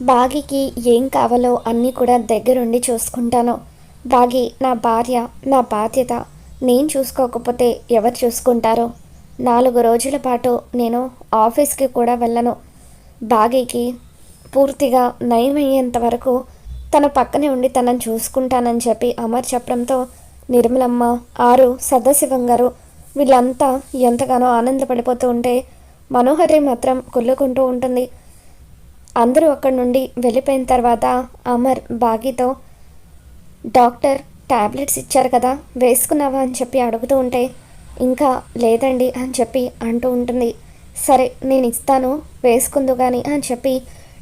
బాగికి ఏం కావాలో అన్నీ కూడా దగ్గరుండి చూసుకుంటాను. బాగి నా భార్య నా బాధ్యత నేను చూసుకోకపోతే ఎవరు చూసుకుంటారో? నాలుగు రోజుల పాటు నేను ఆఫీస్కి కూడా వెళ్ళను. బాగీకి పూర్తిగా నయమయ్యేంత వరకు తన పక్కనే ఉండి తనని చూసుకుంటానని చెప్పి అమర్ చెప్పడంతో నిర్మలమ్మ ఆరు సదాశివం గారు వీళ్ళంతా ఎంతగానో ఆనందపడిపోతూ ఉంటే మనోహరి మాత్రం కుళ్ళుకుంటూ ఉంటుంది. అందరూ అక్కడి నుండి వెళ్ళిపోయిన తర్వాత అమర్ బాగీతో డాక్టర్ ట్యాబ్లెట్స్ ఇచ్చారు కదా వేసుకున్నావా? అని చెప్పి అడుగుతూ ఉంటే ఇంకా లేదండి అని చెప్పి అంటూ ఉంటుంది. సరే నేను ఇస్తాను వేసుకుందు కానీ అని చెప్పి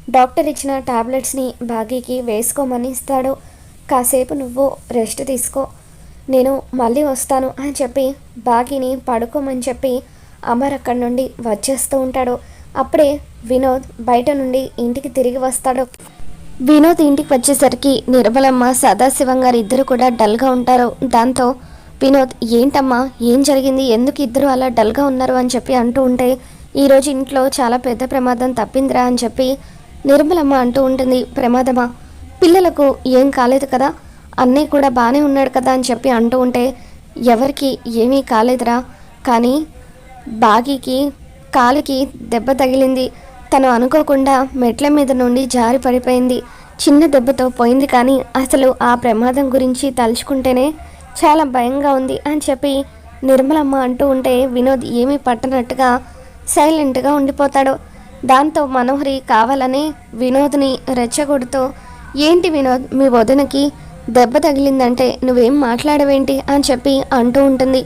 డాక్టర్ ఇచ్చిన టాబ్లెట్స్ని బాగీకి వేసుకోమని ఇస్తాడు. కాసేపు నువ్వు రెస్ట్ తీసుకో నేను మళ్ళీ వస్తాను అని చెప్పి బాగీని పడుకోమని చెప్పి అమర్ అక్కడి నుండి వచ్చేస్తూ ఉంటాడు. అప్పుడే వినోద్ బయట నుండి ఇంటికి తిరిగి వస్తాడు. వినోద్ ఇంటికి వచ్చేసరికి నిర్మలమ్మ సదాశివం గారు ఇద్దరు కూడా డల్గా ఉంటారు. దాంతో వినోద్ ఏంటమ్మా? ఏం జరిగింది? ఎందుకు ఇద్దరు అలా డల్గా ఉన్నారు? అని చెప్పి అంటూ ఉంటే ఈరోజు ఇంట్లో చాలా పెద్ద ప్రమాదం తప్పిందిరా అని చెప్పి నిర్మలమ్మ అంటూ ఉంటుంది. ప్రమాదమా? పిల్లలకు ఏం కాలేదు కదా? అన్నయ్య కూడా బాగానే ఉన్నాడు కదా? అని చెప్పి అంటూ ఉంటే ఎవరికి ఏమీ కాలేదురా. కానీ బాగీకి కాలికి దెబ్బ తగిలింది. తను అనుకోకుండా మెట్ల మీద నుండి జారి పడిపోయింది. చిన్న దెబ్బతో పోయింది కానీ అసలు ఆ ప్రమాదం గురించి తలుచుకుంటేనే చాలా భయంగా ఉంది అని చెప్పి నిర్మలమ్మ అంటూ ఉంటే వినోద్ ఏమీ పట్టనట్టుగా సైలెంట్గా ఉండిపోతాడు. దాంతో మనోహరి కావాలని వినోద్ని రెచ్చగొడుతూ ఏంటి వినోద్ మీ వదినకి దెబ్బ తగిలిందంటే నువ్వేం మాట్లాడవేంటి? అని చెప్పి అంటూ ఉంటుంది.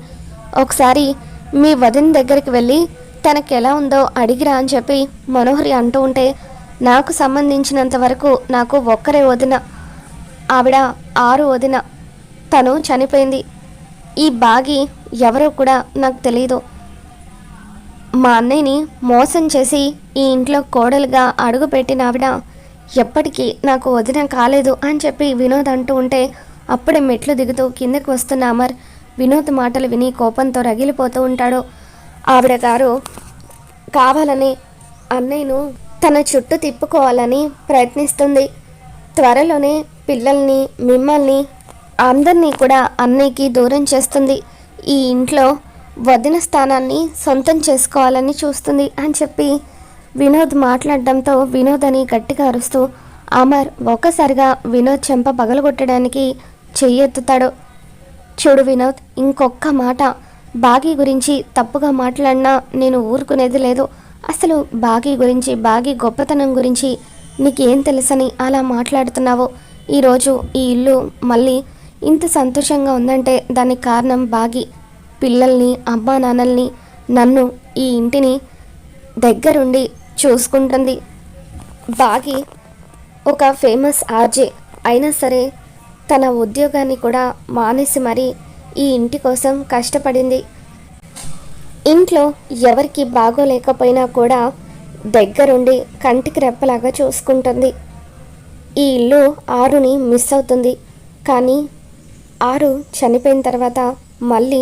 ఒకసారి మీ వదిన దగ్గరికి వెళ్ళి తనకి ఎలా ఉందో అడిగిరా అని చెప్పి మనోహరి అంటూ ఉంటే నాకు సంబంధించినంత వరకు నాకు ఒక్కరే వదిన. ఆవిడ ఆరు వదిన. తను చనిపోయింది. ఈ బాగి ఎవరో కూడా నాకు తెలియదు మా అన్నయ్యని మోసం చేసి ఈ ఇంట్లో కోడలుగా అడుగుపెట్టిన ఆవిడ ఎప్పటికీ నాకు వదిన కాలేదు అని చెప్పి వినోద్ అంటూ ఉంటే అప్పుడే మెట్లు దిగుతూ కిందకు వస్తున్న అమర్ వినోద్ మాటలు విని కోపంతో రగిలిపోతూ ఉంటాడు. ఆవిడ గారు కావాలని అన్నయ్యను తన చుట్టూ తిప్పుకోవాలని ప్రయత్నిస్తుంది. త్వరలోనే పిల్లల్ని మిమ్మల్ని అందరినీ కూడా అన్నయ్యకి దూరం చేస్తుంది. ఈ ఇంట్లో వదిన స్థానాన్ని సొంతం చేసుకోవాలని చూస్తుంది అని చెప్పి వినోద్ మాట్లాడడంతో వినోద్ అని గట్టిగా అరుస్తూ అమర్ ఒక్కసారిగా వినోద్ చెంప పగలగొట్టడానికి చెయ్యెత్తుతాడు. చూడు వినోద్ ఇంకొక్క మాట బాగీ గురించి తప్పుగా మాట్లాడినా నేను ఊరుకునేది లేదు. అసలు బాగీ గురించి బాగీ గొప్పతనం గురించి నీకేం తెలుసని అలా మాట్లాడుతున్నావో? ఈరోజు ఈ ఇల్లు మళ్ళీ ఇంత సంతోషంగా ఉందంటే దానికి కారణం బాగి పిల్లల్ని అమ్మా నాన్నల్ని నన్ను ఈ ఇంటిని దగ్గరుండి చూసుకుంటుంది. బాగి ఒక ఫేమస్ ఆర్జే. అయినా సరే తన ఉద్యోగాన్ని కూడా మానేసి మరీ ఈ ఇంటి కోసం కష్టపడింది. ఇంట్లో ఎవరికి బాగోలేకపోయినా కూడా దగ్గరుండి కంటికి రెప్పలాగా చూసుకుంటుంది. ఈ ఇల్లు ఆరుని మిస్ అవుతుంది. కానీ ఆరు చనిపోయిన తర్వాత మళ్ళీ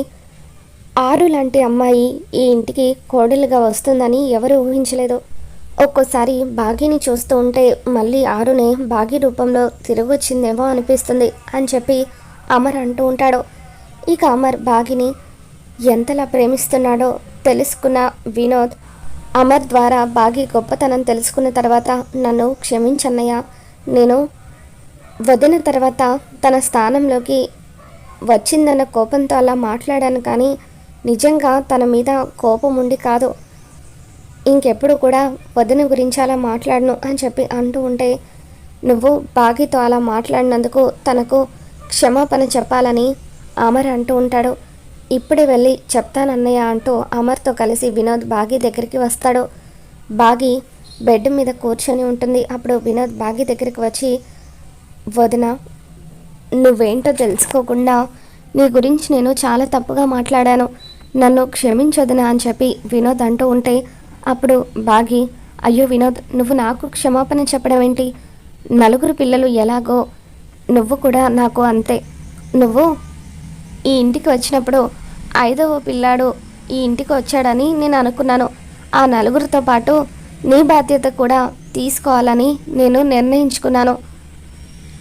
ఆరు లాంటి అమ్మాయి ఈ ఇంటికి కోడలుగా వస్తుందని ఎవరు ఊహించలేదు. ఒక్కోసారి బాగీని చూస్తూ ఉంటే మళ్ళీ ఆరునే బాగీ రూపంలో తిరిగి వచ్చిందేమో అనిపిస్తుంది అని చెప్పి అమర్ అంటూ ఉంటాడు. ఇక అమర్ బాగిని ఎంతలా ప్రేమిస్తున్నాడో తెలుసుకున్న వినోద్ అమర్ ద్వారా బాగి గొప్పతనం తెలుసుకున్న తర్వాత నన్ను క్షమించన్నయ్య. నేను వదిన తర్వాత తన స్థానంలోకి వచ్చిందన్న కోపంతో అలా మాట్లాడాను కానీ నిజంగా తన మీద కోపం ఉండి కాదు. ఇంకెప్పుడు కూడా వదిన గురించి అలా మాట్లాడను అని చెప్పి అంటూ ఉంటే నువ్వు బాగితో అలా మాట్లాడినందుకు తనకు క్షమాపణ చెప్పాలని అమర్ అంటూ ఉంటాడు. ఇప్పుడే వెళ్ళి చెప్తానన్నయ్య అంటూ అమర్తో కలిసి వినోద్ బాగి దగ్గరికి వస్తాడు. బాగి బెడ్ మీద కూర్చొని ఉంటుంది. అప్పుడు వినోద్ బాగి దగ్గరికి వచ్చి వదిన నువ్వేంటో తెలుసుకోకుండా నీ గురించి నేను చాలా తప్పుగా మాట్లాడాను. నన్ను క్షమించొదినా అని చెప్పి వినోద్ అంటూ ఉంటే అప్పుడు బాగి అయ్యో వినోద్ నువ్వు నాకు క్షమాపణ చెప్పడం ఏంటి? నలుగురు పిల్లలు ఎలాగో నువ్వు కూడా నాకు అంతే. నువ్వు ఈ ఇంటికి వచ్చినప్పుడు ఐదవ పిల్లాడు ఈ ఇంటికి వచ్చాడని నేను అనుకున్నాను. ఆ నలుగురితో పాటు నీ బాధ్యత కూడా తీసుకోవాలని నేను నిర్ణయించుకున్నాను.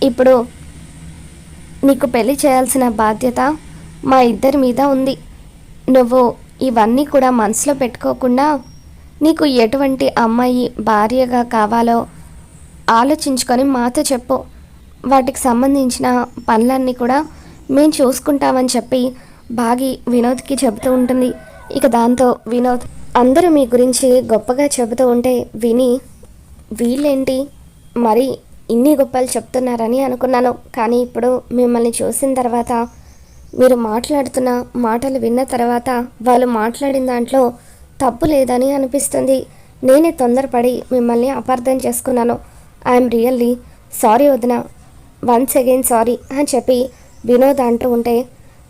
ఇప్పుడు నీకు పెళ్ళి చేయాల్సిన బాధ్యత మా ఇద్దరి మీద ఉంది. నువ్వు ఇవన్నీ కూడా మనసులో పెట్టుకోకుండా నీకు ఎటువంటి అమ్మాయి భార్యగా కావాలో ఆలోచించుకొని మాతో చెప్పు. వాటికి సంబంధించిన పనులన్నీ కూడా మేము చూసుకుంటామని చెప్పి బాగి వినోద్కి చెబుతూ ఉంటుంది. ఇక దాంతో వినోద్ అందరూ మీ గురించి గొప్పగా చెబుతూ ఉంటే విని వీళ్ళేంటి? మరి ఇన్ని గొప్పలు చెప్తున్నారని అనుకున్నాను. కానీ ఇప్పుడు మిమ్మల్ని చూసిన తర్వాత మీరు మాట్లాడుతున్న మాటలు విన్న తర్వాత వాళ్ళు మాట్లాడిన దాంట్లో తప్పు లేదని అనిపిస్తుంది. నేనే తొందరపడి మిమ్మల్ని అపార్థం చేసుకున్నాను. ఐఎమ్ రియల్లీ సారీ వదిన. వన్స్ అగైన్ సారీ అని చెప్పి వినోద్ అంటూ ఉంటే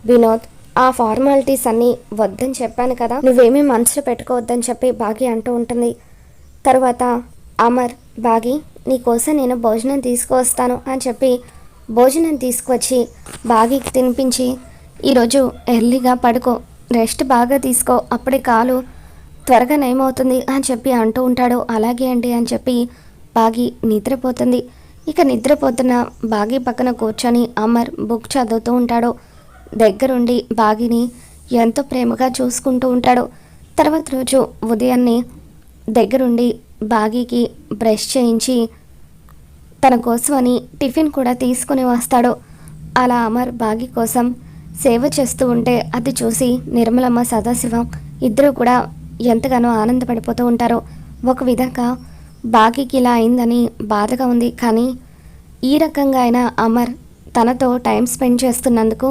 వినోద్ ఆ ఫార్మాలిటీస్ అన్నీ వద్దని చెప్పాను కదా నువ్వేమీ మనసులో పెట్టుకోవద్దని చెప్పి బాగి అంటూ ఉంటుంది. తర్వాత అమర్ బాగి నీకోసం నేను భోజనం తీసుకువస్తాను అని చెప్పి భోజనం తీసుకువచ్చి బాగికి తినిపించి ఈరోజు ఎర్లీగా పడుకో రెస్ట్ బాగా తీసుకో అప్పుడే కాలు త్వరగా నయమవుతుంది అని చెప్పి అంటూ ఉంటాడు. అలాగే అండి అని చెప్పి బాగి నిద్రపోతుంది. ఇక నిద్రపోతున్న బాగి పక్కన కూర్చొని అమర్ బుక్ చదువుతూ ఉంటాడు. దగ్గరుండి బాగిని ఎంతో ప్రేమగా చూసుకుంటూ ఉంటాడు. తర్వాత రోజు ఉదయాన్నే దగ్గరుండి బాగీకి బ్రష్ చేయించి తన కోసమని టిఫిన్ కూడా తీసుకుని వస్తాడు. అలా అమర్ బాగి కోసం సేవ చేస్తూ ఉంటే అది చూసి నిర్మలమ్మ సదాశివం ఇద్దరు కూడా ఎంతగానో ఆనందపడిపోతూ ఉంటారు. ఒక విధంగా బాగీకి ఇలా అయిందని బాధగా ఉంది. కానీ ఈ రకంగా అయినా అమర్ తనతో టైం స్పెండ్ చేస్తున్నందుకు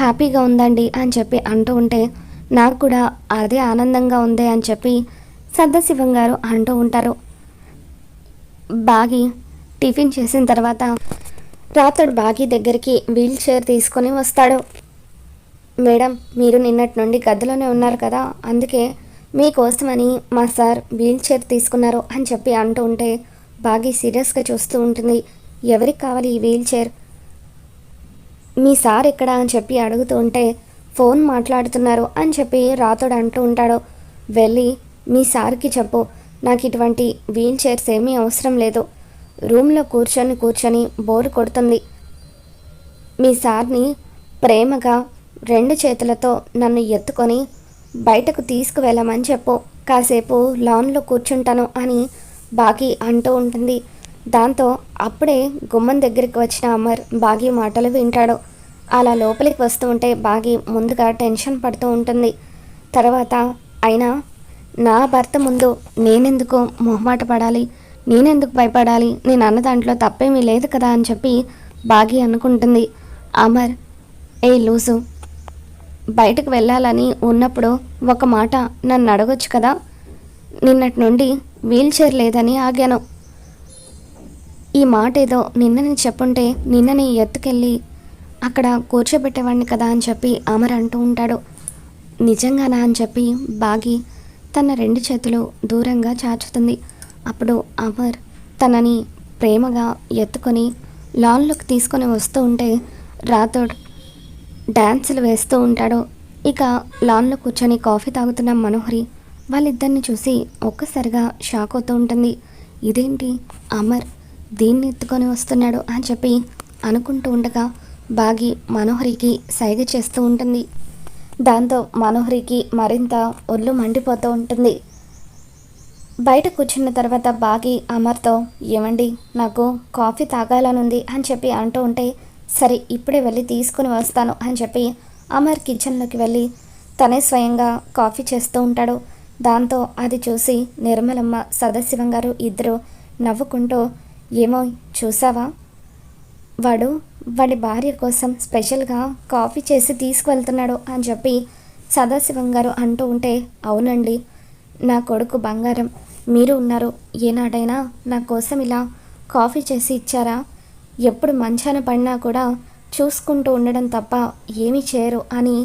హ్యాపీగా ఉందండి అని చెప్పి అంటూ ఉంటే నాకు కూడా అదే ఆనందంగా ఉంది అని చెప్పి సద్దశివం గారు అంటూ ఉంటారు. బాగి టిఫిన్ చేసిన తర్వాత రాతడు బాగి దగ్గరికి వీల్ చైర్ తీసుకొని వస్తాడు. మేడం మీరు నిన్నటి నుండి గదిలోనే ఉన్నారు కదా అందుకే మీకోసమని మా సార్ వీల్ చైర్ తీసుకున్నారు అని చెప్పి అంటూ ఉంటే బాగా సీరియస్గా చూస్తూ ఉంటుంది. ఎవరికి కావాలి ఈ వీల్ చైర్? మీ సార్ ఎక్కడ? అని చెప్పి అడుగుతూ ఉంటే ఫోన్ మాట్లాడుతున్నారు అని చెప్పి రాతోడు అంటూ ఉంటాడు. వెళ్ళి మీ సార్కి చెప్పు. నాకు ఇటువంటి వీల్ చైర్స్ ఏమీ అవసరం లేదు. రూమ్లో కూర్చొని కూర్చొని బోర్ కొడుతుంది. మీ సార్ని ప్రేమగా రెండు చేతులతో నన్ను ఎత్తుకొని బయటకు తీసుకువెళ్ళమని చెప్పు. కాసేపు లాన్లో కూర్చుంటాను అని బాగి అంటూ ఉంటుంది. దాంతో అప్పుడే గుమ్మం దగ్గరికి వచ్చిన అమర్ బాగి మాటలు వింటాడు. అలా లోపలికి వస్తూ ఉంటే బాగి ముందుగా టెన్షన్ పడుతూ ఉంటుంది. తర్వాత అయినా నా భర్త ముందు నేనెందుకు మొహమాట పడాలి? నేనెందుకు భయపడాలి? నేను అన్న దాంట్లో తప్పేమీ లేదు కదా అని చెప్పి బాగి అనుకుంటుంది. అమర్ ఏ లూజు బయటకు వెళ్ళాలని ఉన్నప్పుడు ఒక మాట నన్ను అడగొచ్చు కదా? నిన్నటి నుండి వీల్ చైర్ లేదని ఆగాను. ఈ మాట ఏదో నిన్నని చెప్పుంటే నిన్నని ఎత్తుకెళ్ళి అక్కడ కూర్చోబెట్టేవాడిని కదా అని చెప్పి అమర్ అంటూ ఉంటాడు. నిజంగానా అని చెప్పి బాగి తన రెండు చేతులు దూరంగా చాచుతుంది. అప్పుడు అమర్ తనని ప్రేమగా ఎత్తుకొని లాన్లోకి తీసుకొని వస్తూ ఉంటే రాథోడ్ డ్యాన్సులు వేస్తూ ఉంటాడు. ఇక లాన్లో కూర్చొని కాఫీ తాగుతున్న మనోహరి వాళ్ళిద్దరిని చూసి ఒక్కసారిగా షాక్ అవుతూ ఉంటుంది. ఇదేంటి? అమర్ దీన్ని ఎత్తుకొని వస్తున్నాడు అని చెప్పి అనుకుంటూ ఉండగా బాగి మనోహరికి సైగ చేస్తూ ఉంటుంది. దాంతో మనోహరికి మరింత ఒళ్ళు మండిపోతూ ఉంటుంది. బయట కూర్చున్న తర్వాత బాగి అమర్తో ఏమండి? నాకు కాఫీ తాగాలనుంది అని చెప్పి అంటూ ఉంటే సరే ఇప్పుడే వెళ్ళి తీసుకుని వస్తాను అని చెప్పి అమర్ కిచెన్లోకి వెళ్ళి తనే స్వయంగా కాఫీ చేస్తూ ఉంటాడు. దాంతో అది చూసి నిర్మలమ్మ సదాశివం గారు ఇద్దరు నవ్వుకుంటూ ఏమో చూసావా? వాడు వాడి భార్య కోసం స్పెషల్గా కాఫీ చేసి తీసుకువెళ్తున్నాడు అని చెప్పి సదాశివం గారు అంటూ ఉంటే అవునండి నా కొడుకు బంగారం. మీరు ఉన్నారు. ఏనాడైనా నా కోసం ఇలా కాఫీ చేసి ఇచ్చారా? ఎప్పుడు మంచాన పడినా కూడా చూసుకుంటూ ఉండడం తప్ప ఏమీ చేయరు అని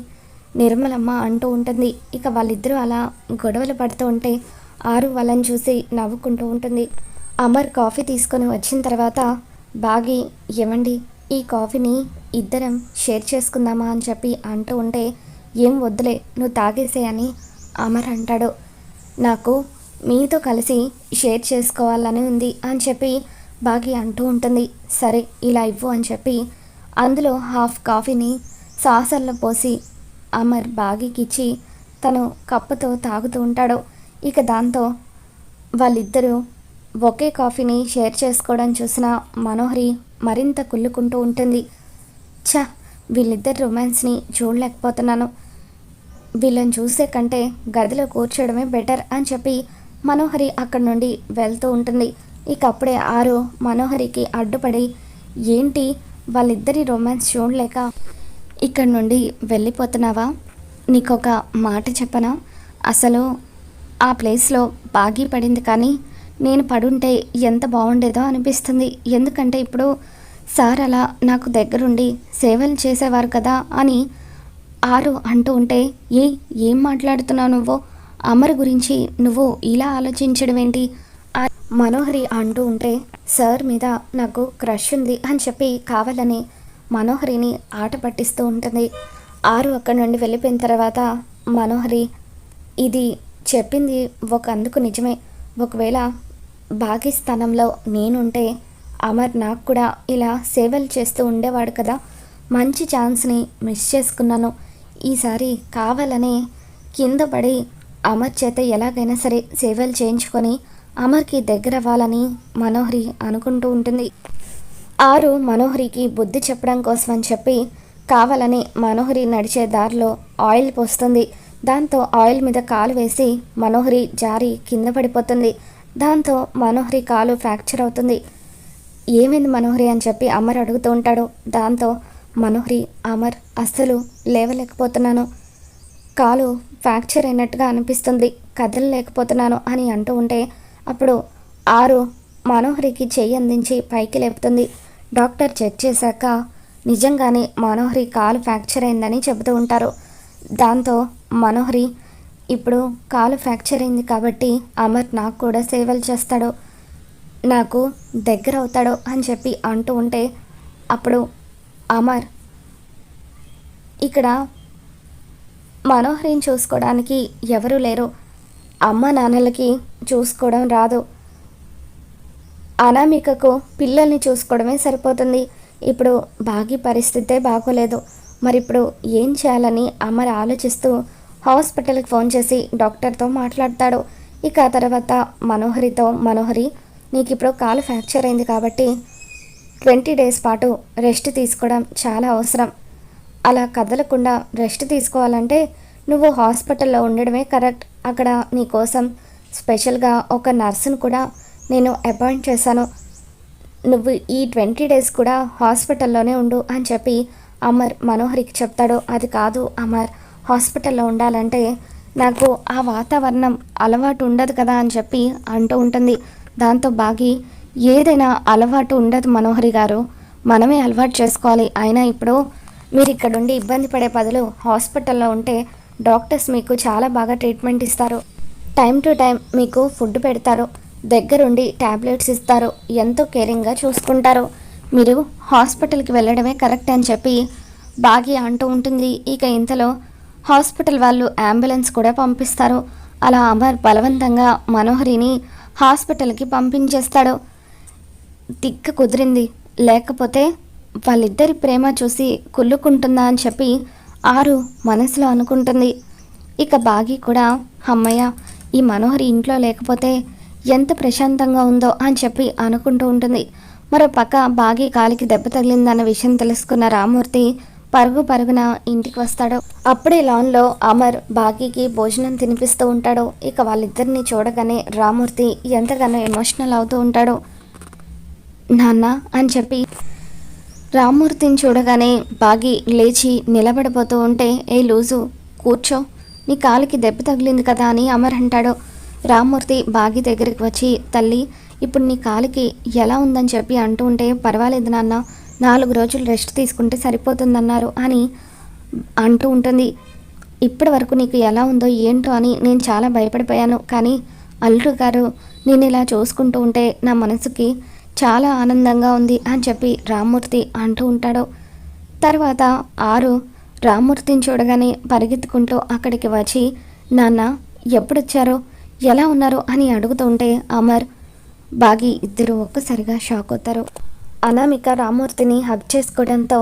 నిర్మలమ్మ అంటూ ఉంటుంది. ఇక వాళ్ళిద్దరూ అలా గొడవలు పడుతూ ఉంటే ఆరు వాళ్ళని చూసి నవ్వుకుంటూ ఉంటుంది. అమర్ కాఫీ తీసుకొని వచ్చిన తర్వాత బాగి ఏమండి? ఈ కాఫీని ఇద్దరం షేర్ చేసుకుందామా? అని చెప్పి అంటూ ఉంటే ఏం వద్దులే నువ్వు తాగేసే అని అమర్ అంటాడు. నాకు మీతో కలిసి షేర్ చేసుకోవాలని ఉంది అని చెప్పి బాగి అంటూ ఉంటుంది. సరే ఇలా ఇవ్వు అని చెప్పి అందులో హాఫ్ కాఫీని సాసర్లో పోసి అమర్ బాగికిచ్చి తను కప్పుతో తాగుతూ ఉంటాడు. ఇక దాంతో వాళ్ళిద్దరూ ఒకే కాఫీని షేర్ చేసుకోవడం చూసిన మనోహరి మరింత కుళ్ళుకుంటూ ఉంటుంది. ఛ వీళ్ళిద్దరు రొమాన్స్ని చూడలేకపోతున్నాను. వీళ్ళని చూసే కంటే గదిలో కూర్చోవడమే బెటర్ అని చెప్పి మనోహరి అక్కడి నుండి వెళ్తూ ఉంటుంది. ఇక అప్పుడే ఆరు మనోహరికి అడ్డుపడి ఏంటి? వాళ్ళిద్దరి రొమాన్స్ చూడలేక ఇక్కడ నుండి వెళ్ళిపోతున్నావా? నీకొక మాట చెప్పనా? అసలు ఆ ప్లేస్లో బాగి పడింది కానీ నేను పడుంటే ఎంత బాగుండేదో అనిపిస్తుంది. ఎందుకంటే ఇప్పుడు సార్ అలా నాకు దగ్గరుండి సేవలు చేసేవారు కదా అని ఆరు అంటూ ఉంటే ఏ ఏం మాట్లాడుతున్నావు నువ్వు? అమర్ గురించి నువ్వు ఇలా ఆలోచించడం ఏంటి? మనోహరి అంటూ ఉంటే సార్ మీద నాకు క్రష్ ఉంది అని చెప్పి కావాలని మనోహరిని ఆట పట్టిస్తూ ఉంటుంది. ఆరు అక్కడి నుండి వెళ్ళిపోయిన తర్వాత మనోహరి ఇది చెప్పింది ఒక అందుకు నిజమే. ఒకవేళ భాగ్య స్థానంలో నేనుంటే అమర్ నాకు కూడా ఇలా సేవలు చేస్తూ ఉండేవాడు కదా. మంచి ఛాన్స్ని మిస్ చేసుకున్నాను. ఈసారి కావాలనే కింద పడి అమర్ చేత ఎలాగైనా సరే సేవలు చేయించుకొని అమర్కి దగ్గర అవ్వాలని మనోహరి అనుకుంటూ ఉంటుంది. ఆరు మనోహరికి బుద్ధి చెప్పడం కోసం అని చెప్పి కావాలని మనోహరి నడిచే దారిలో ఆయిల్ పోస్తుంది. దాంతో ఆయిల్ మీద కాలు వేసి మనోహరి జారి కింద పడిపోతుంది. దాంతో మనోహరి కాలు ఫ్రాక్చర్ అవుతుంది. ఏమైంది మనోహరి అని చెప్పి అమర్ అడుగుతూ ఉంటాడు. దాంతో మనోహరి అమర్ అస్సలు లేవలేకపోతున్నాను. కాలు ఫ్రాక్చర్ అయినట్టుగా అనిపిస్తుంది. కదలలేకపోతున్నాను అని అంటూ ఉంటే అప్పుడు ఆరు మనోహరికి చెయ్యి అందించి పైకి లేపుతుంది. డాక్టర్ చెక్ చేశాక నిజంగానే మనోహరి కాలు ఫ్రాక్చర్ అయిందని చెబుతూ ఉంటారు. దాంతో మనోహరి ఇప్పుడు కాలు ఫ్రాక్చర్ అయింది కాబట్టి అమర్ నాకు కూడా సేవలు చేస్తాడు. నాకు దగ్గర అవుతాడు అని చెప్పి అంటూ ఉంటే అప్పుడు అమర్ ఇక్కడ మనోహరిని చూసుకోవడానికి ఎవరు లేరు. అమ్మ నాన్నలకి చూసుకోవడం రాదు. అనామికకు పిల్లల్ని చూసుకోవడమే సరిపోతుంది. ఇప్పుడు బాగి పరిస్థితే బాగోలేదు. మరి ఇప్పుడు ఏం చేయాలని అమర్ ఆలోచిస్తూ హాస్పిటల్కి ఫోన్ చేసి డాక్టర్తో మాట్లాడతాడు. ఇక ఆ తర్వాత మనోహరితో మనోహరి నీకు ఇప్పుడు కాలు ఫ్రాక్చర్ అయింది కాబట్టి ట్వంటీ డేస్ పాటు రెస్ట్ తీసుకోవడం చాలా అవసరం. అలా కదలకుండా రెస్ట్ తీసుకోవాలంటే నువ్వు హాస్పిటల్లో ఉండడమే కరెక్ట్. అక్కడ నీకోసం స్పెషల్గా ఒక నర్సును కూడా నేను అపాయింట్ చేశాను. నువ్వు ఈ ట్వంటీ డేస్ కూడా హాస్పిటల్లోనే ఉండు అని చెప్పి అమర్ మనోహరికి చెప్తాడు. అది కాదు అమర్ హాస్పిటల్లో ఉండాలంటే నాకు ఆ వాతావరణం అలవాటు ఉండదు కదా అని చెప్పి అంటూ ఉంటుంది. దాంతో బాగి ఏదైనా అలవాటు ఉండదు మనోహరి గారు. మనమే అలవాటు చేసుకోవాలి. అయినా ఇప్పుడు మీరు ఇక్కడ ఉండి ఇబ్బంది పడే బదులు హాస్పిటల్లో ఉంటే డాక్టర్స్ మీకు చాలా బాగా ట్రీట్మెంట్ ఇస్తారు. టైం టు టైం మీకు ఫుడ్ పెడతారు. దగ్గరుండి ట్యాబ్లెట్స్ ఇస్తారు. ఎంతో కేరింగ్గా చూసుకుంటారు. మీరు హాస్పిటల్కి వెళ్ళడమే కరెక్ట్ అని చెప్పి బాగి అంటూ ఉంటుంది. ఇక ఇంతలో హాస్పిటల్ వాళ్ళు అంబులెన్స్ కూడా పంపిస్తారు. అలా అమర్ బలవంతంగా మనోహరిని హాస్పిటల్కి పంపించేస్తాడు. తిక్క కుదిరింది. లేకపోతే వాళ్ళిద్దరి ప్రేమ చూసి కుళ్ళుకుంటుందా అని చెప్పి ఆరు మనసులో అనుకుంటుంది. ఇక బాగి కూడా అమ్మయ్య ఈ మనోహరి ఇంట్లో లేకపోతే ఎంత ప్రశాంతంగా ఉందో అని చెప్పి అనుకుంటూ ఉంటుంది. మరో పక్క బాగి కాలికి దెబ్బ తగిలిందన్న విషయం తెలుసుకున్న రామూర్తి పరుగు పరుగున ఇంటికి వస్తాడు. అప్పుడే లాన్లో అమర్ బాగీకి భోజనం తినిపిస్తూ ఉంటాడు. ఇక వాళ్ళిద్దరిని చూడగానే రామూర్తి ఎంతగానో ఎమోషనల్ అవుతూ ఉంటాడు. నాన్న అని చెప్పి రామ్మూర్తిని చూడగానే బాగి లేచి నిలబడిపోతూ ఉంటే ఏ లూజు కూర్చో. నీ కాలికి దెబ్బ తగిలింది కదా అని అమర్ అంటాడు. రామ్మూర్తి బాగి దగ్గరికి వచ్చి తల్లి ఇప్పుడు నీ కాలికి ఎలా ఉందని చెప్పి అంటూ ఉంటే పర్వాలేదు నాన్న. నాలుగు రోజులు రెస్ట్ తీసుకుంటే సరిపోతుందన్నారు అని అంటూ ఉంటుంది. ఇప్పటి వరకు నీకు ఎలా ఉందో ఏంటో అని నేను చాలా భయపడిపోయాను. కానీ అల్లుడు గారు నేను ఇలా చూసుకుంటూ ఉంటే నా మనసుకి చాలా ఆనందంగా ఉంది అని చెప్పి రామ్మూర్తి అంటూ ఉంటాడు. తర్వాత ఆరు రామ్మూర్తిని చూడగానే పరిగెత్తుకుంటూ అక్కడికి వచ్చి నాన్న ఎప్పుడొచ్చారో? ఎలా ఉన్నారు? అని అడుగుతుంటే అమర్ బాగి ఇద్దరు ఒక్కసారిగా షాక్ అవుతారు. అనామిక రామ్మూర్తిని హగ్ చేసుకోవడంతో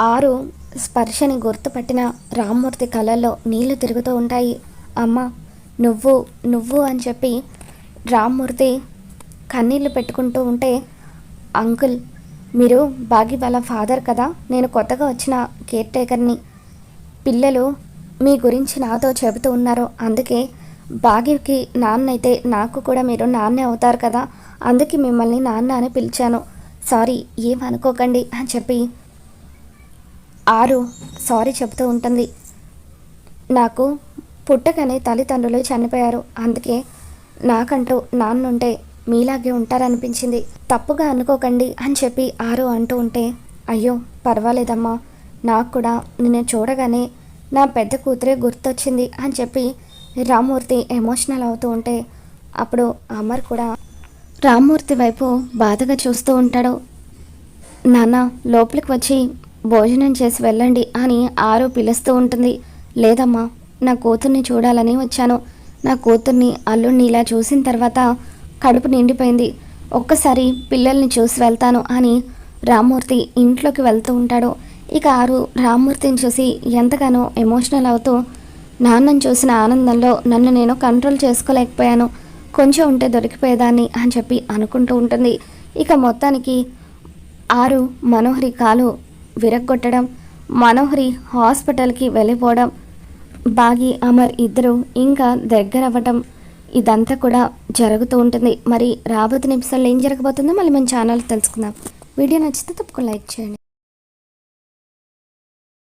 ఆరు స్పర్శని గుర్తుపట్టిన రామ్మూర్తి కళ్ళల్లో నీళ్ళు తిరుగుతూ ఉంటాయి. అమ్మ నువ్వు నువ్వు అని చెప్పి రామ్మూర్తి కన్నీళ్ళు పెట్టుకుంటూ ఉంటే అంకుల్ మీరు బాగి వాళ్ళ ఫాదర్ కదా? నేను కొత్తగా వచ్చిన కేర్ టేకర్ని. పిల్లలు మీ గురించి నాతో చెబుతూ ఉన్నారు. అందుకే బాగికి నాన్న అయితే నాకు కూడా మీరు నాన్నే అవుతారు కదా? అందుకే మిమ్మల్ని నాన్న అని పిలిచాను. సారీ ఏమనుకోకండి అని చెప్పి ఆరు సారీ చెబుతూ ఉంటుంది. నాకు పుట్టకనే తల్లిదండ్రులు చనిపోయారు. అందుకే నాకంటూ నాన్నుంటే మీలాగే ఉంటారనిపించింది. తప్పుగా అనుకోకండి అని చెప్పి ఆరు అంటూ ఉంటే అయ్యో పర్వాలేదమ్మా. నాకు కూడా నిన్ను చూడగానే నా పెద్ద కూతురే గుర్తొచ్చింది అని చెప్పి రామ్మూర్తి ఎమోషనల్ అవుతూ ఉంటే అప్పుడు అమర్ కూడా రామ్మూర్తి వైపు బాధగా చూస్తూ ఉంటాడు. నాన్న లోపలికి వచ్చి భోజనం చేసి వెళ్ళండి అని ఆరు పిలుస్తూ ఉంటుంది. లేదమ్మా నా కూతుర్ని చూడాలని వచ్చాను. నా కూతుర్ని అల్లుడిని ఇలా చూసిన తర్వాత కడుపు నిండిపోయింది. ఒక్కసారి పిల్లల్ని చూసి వెళ్తాను అని రామ్మూర్తి ఇంట్లోకి వెళ్తూ ఉంటాడు. ఇక ఆరు రామ్మూర్తిని చూసి ఎంతగానో ఎమోషనల్ అవుతూ నాన్నను చూసిన ఆనందంలో నన్ను నేను కంట్రోల్ చేసుకోలేకపోయాను. కొంచెం ఉంటే దొరికిపోయేదాన్ని అని చెప్పి అనుకుంటూ ఉంటుంది. ఇక మొత్తానికి ఆరు మనోహరి కాలు విరగ్గొట్టడం మనోహరి హాస్పిటల్కి వెళ్ళిపోవడం బాగి అమర్ ఇద్దరు ఇంకా దగ్గర అవ్వటం ఇదంతా కూడా జరుగుతూ ఉంటుంది. మరి రాబోతున్న ఎపిసోడ్లో ఏం జరగబోతుందో మళ్ళీ మన ఛానల్ తెలుసుకుందాం. వీడియో నచ్చితే తప్పకుండా లైక్ చేయండి.